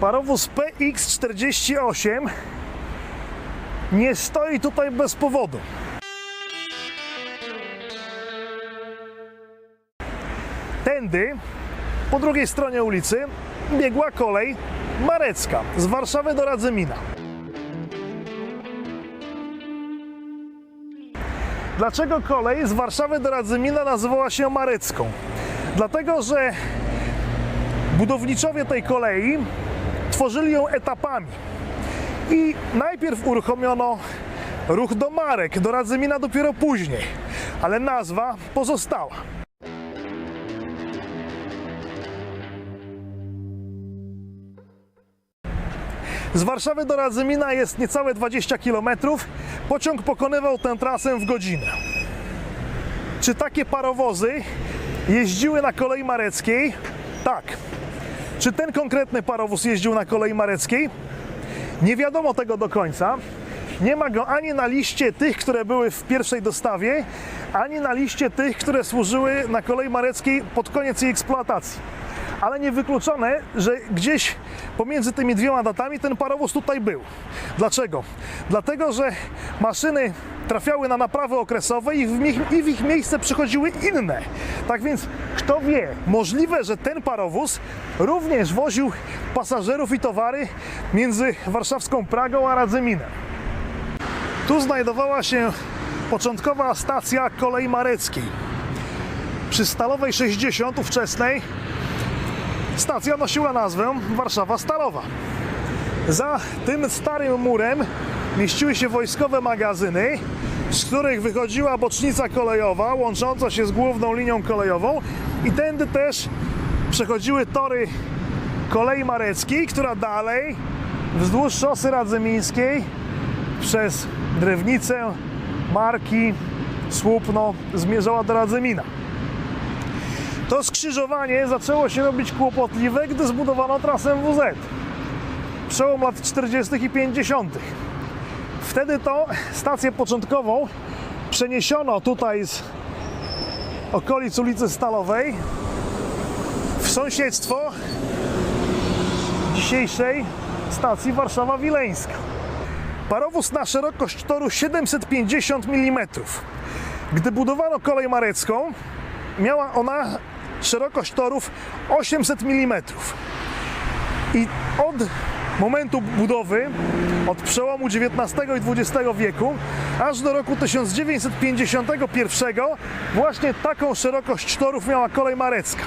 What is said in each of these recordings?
Parowóz PX48 nie stoi tutaj bez powodu. Tędy, po drugiej stronie ulicy, biegła kolej Marecka z Warszawy do Radzymina. Dlaczego kolej z Warszawy do Radzymina nazywała się Marecką? Dlatego, że budowniczowie tej kolei tworzyli ją etapami. I najpierw uruchomiono ruch do Marek, do Radzymina dopiero później, ale nazwa pozostała. Z Warszawy do Radzymina jest niecałe 20 km. Pociąg pokonywał tę trasę w godzinę. Czy takie parowozy jeździły na kolei mareckiej? Tak. Czy ten konkretny parowóz jeździł na kolei mareckiej? Nie wiadomo tego do końca. Nie ma go ani na liście tych, które były w pierwszej dostawie, ani na liście tych, które służyły na kolei mareckiej pod koniec jej eksploatacji. Ale niewykluczone, że gdzieś pomiędzy tymi dwiema datami ten parowóz tutaj był. Dlaczego? Dlatego, że maszyny trafiały na naprawy okresowe i w, ich, i w ich miejsce przychodziły inne. Tak więc, kto wie, możliwe, że ten parowóz również woził pasażerów i towary między warszawską Pragą a Radzyminem. Tu znajdowała się początkowa stacja kolei mareckiej. Przy Stalowej 60 wczesnej stacja nosiła nazwę Warszawa Stalowa. Za tym starym murem mieściły się wojskowe magazyny, z których wychodziła bocznica kolejowa łącząca się z główną linią kolejową i tędy też przechodziły tory kolei mareckiej, która dalej wzdłuż szosy radzymińskiej przez Drewnicę, Marki, Słupno zmierzała do Radzymina. To skrzyżowanie zaczęło się robić kłopotliwe, gdy zbudowano trasę WZ. Przełom lat 40. i 50. Wtedy to stację początkową przeniesiono tutaj z okolic ulicy Stalowej w sąsiedztwo dzisiejszej stacji Warszawa Wileńska. Parowóz na szerokość toru 750 mm. Gdy budowano kolej marecką, miała ona szerokość torów 800 mm. I od momentu budowy, od przełomu XIX i XX wieku, aż do roku 1951, właśnie taką szerokość torów miała kolej marecka.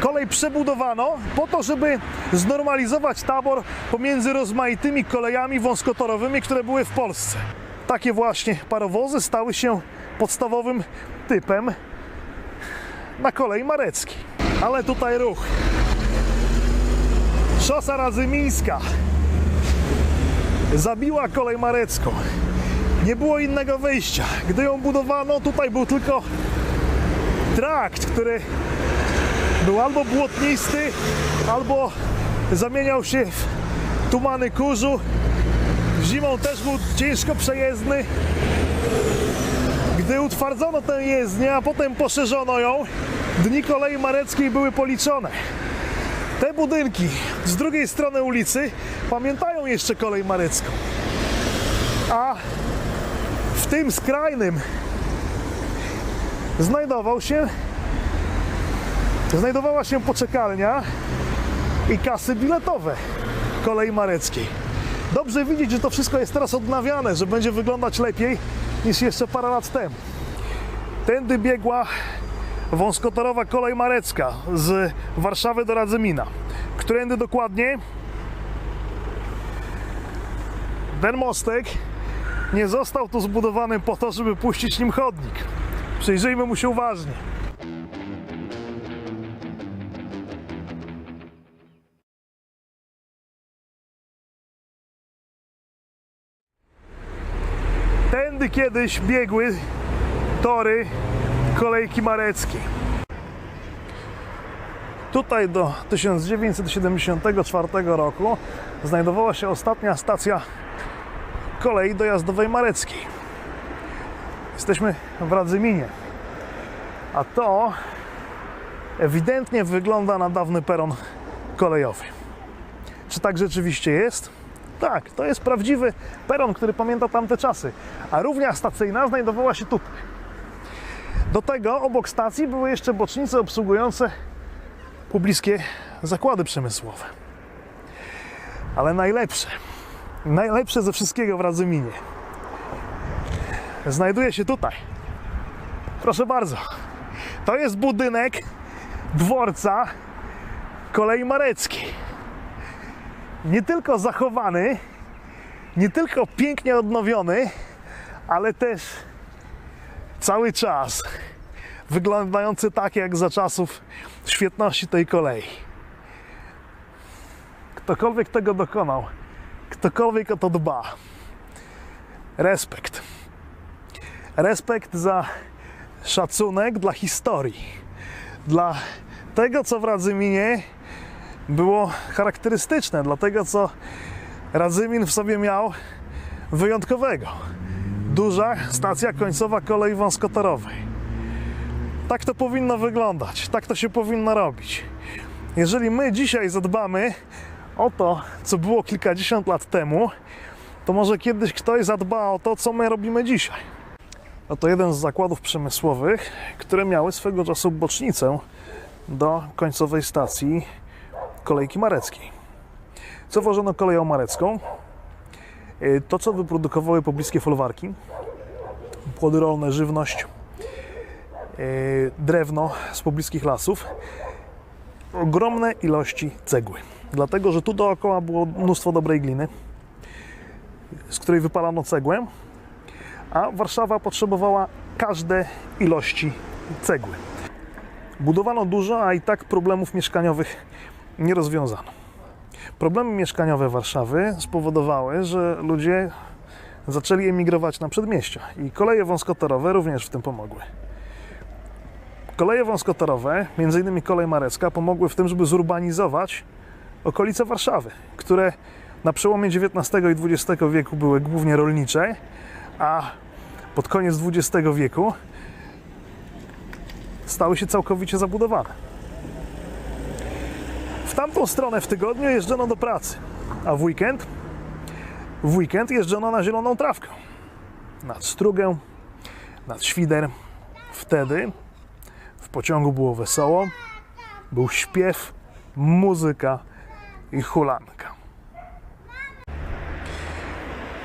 Kolej przebudowano po to, żeby znormalizować tabor pomiędzy rozmaitymi kolejami wąskotorowymi, które były w Polsce. Takie właśnie parowozy stały się podstawowym typem na kolei mareckiej. Ale tutaj ruch. Szosa Radzymińska zabiła kolej marecką. Nie było innego wyjścia. Gdy ją budowano, tutaj był tylko trakt, który był albo błotnisty, albo zamieniał się w tumany kurzu. Zimą też był ciężko przejezdny. Gdy utwardzono tę jezdnię, a potem poszerzono ją, dni kolei mareckiej były policzone. Te budynki z drugiej strony ulicy pamiętają jeszcze kolej marecką. A w tym skrajnym znajdował się znajdowała się poczekalnia i kasy biletowe kolei mareckiej. Dobrze widzieć, że to wszystko jest teraz odnawiane, że będzie wyglądać lepiej niż jeszcze parę lat temu. Tędy biegła wąskotorowa kolej marecka z Warszawy do Radzymina. Którędy dokładnie? Ten mostek nie został tu zbudowany po to, żeby puścić nim chodnik. Przyjrzyjmy mu się uważnie. Tędy kiedyś biegły tory kolejki mareckiej. Tutaj do 1974 roku znajdowała się ostatnia stacja kolei dojazdowej mareckiej. Jesteśmy w Radzyminie. A to ewidentnie wygląda na dawny peron kolejowy. Czy tak rzeczywiście jest? Tak, to jest prawdziwy peron, który pamięta tamte czasy. A równia stacyjna znajdowała się tutaj. Do tego obok stacji były jeszcze bocznice obsługujące pobliskie zakłady przemysłowe. Ale najlepsze, najlepsze ze wszystkiego w Radzyminie znajduje się tutaj. Proszę bardzo. To jest budynek dworca kolei mareckiej. Nie tylko zachowany, nie tylko pięknie odnowiony, ale też cały czas wyglądający tak jak za czasów świetności tej kolei. Ktokolwiek tego dokonał, ktokolwiek o to dba, respekt. Respekt za szacunek dla historii, dla tego, co w Radzyminie było charakterystyczne, dla tego, co Radzymin w sobie miał wyjątkowego. Duża stacja końcowa kolei wąskotorowej. Tak to powinno wyglądać, tak to się powinno robić. Jeżeli my dzisiaj zadbamy o to, co było kilkadziesiąt lat temu, to może kiedyś ktoś zadba o to, co my robimy dzisiaj. Oto jeden z zakładów przemysłowych, które miały swego czasu bocznicę do końcowej stacji kolejki mareckiej. Co wożono koleją marecką? Y, To, co wyprodukowały pobliskie folwarki, płody rolne, żywność, y, drewno z pobliskich lasów, ogromne ilości cegły. Dlatego, że tu dookoła było mnóstwo dobrej gliny, z której wypalano cegłę, a Warszawa potrzebowała każde ilości cegły. Budowano dużo, a i tak problemów mieszkaniowych nie rozwiązano. Problemy mieszkaniowe Warszawy spowodowały, że ludzie zaczęli emigrować na przedmieścia i koleje wąskotorowe również w tym pomogły. Koleje wąskotorowe, innymi kolej marecka, pomogły w tym, żeby zurbanizować okolice Warszawy, które na przełomie XIX i XX wieku były głównie rolnicze, a pod koniec XX wieku stały się całkowicie zabudowane. Tamtą stronę w tygodniu jeżdżono do pracy, a w weekend w weekend jeżdżono na zieloną trawkę. Nad Strugę, nad Świder. Wtedy w pociągu było wesoło, był śpiew, muzyka i hulanka.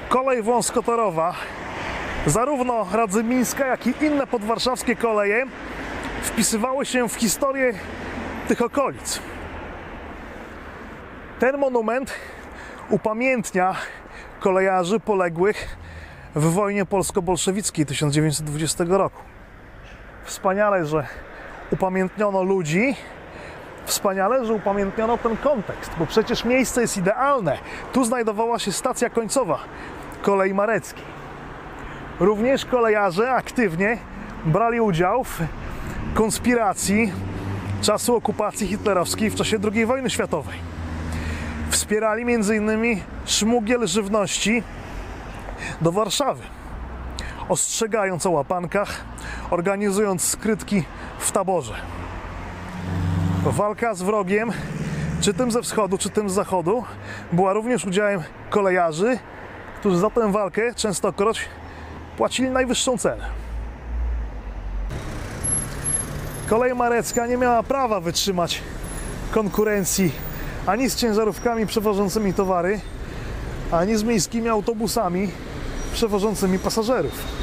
Kolej wąskotorowa, zarówno radzymińska, jak i inne podwarszawskie koleje wpisywały się w historię tych okolic. Ten monument upamiętnia kolejarzy poległych w wojnie polsko-bolszewickiej 1920 roku. Wspaniale, że upamiętniono ludzi, wspaniale, że upamiętniono ten kontekst, bo przecież miejsce jest idealne. Tu znajdowała się stacja końcowa kolei mareckiej. Również kolejarze aktywnie brali udział w konspiracji czasu okupacji hitlerowskiej w czasie II wojny światowej. Wspierali m.in. szmugiel żywności do Warszawy, ostrzegając o łapankach, organizując skrytki w taborze. Walka z wrogiem, czy tym ze wschodu, czy tym z zachodu, była również udziałem kolejarzy, którzy za tę walkę częstokroć płacili najwyższą cenę. Kolej marecka nie miała prawa wytrzymać konkurencji ani z ciężarówkami przewożącymi towary, ani z miejskimi autobusami przewożącymi pasażerów.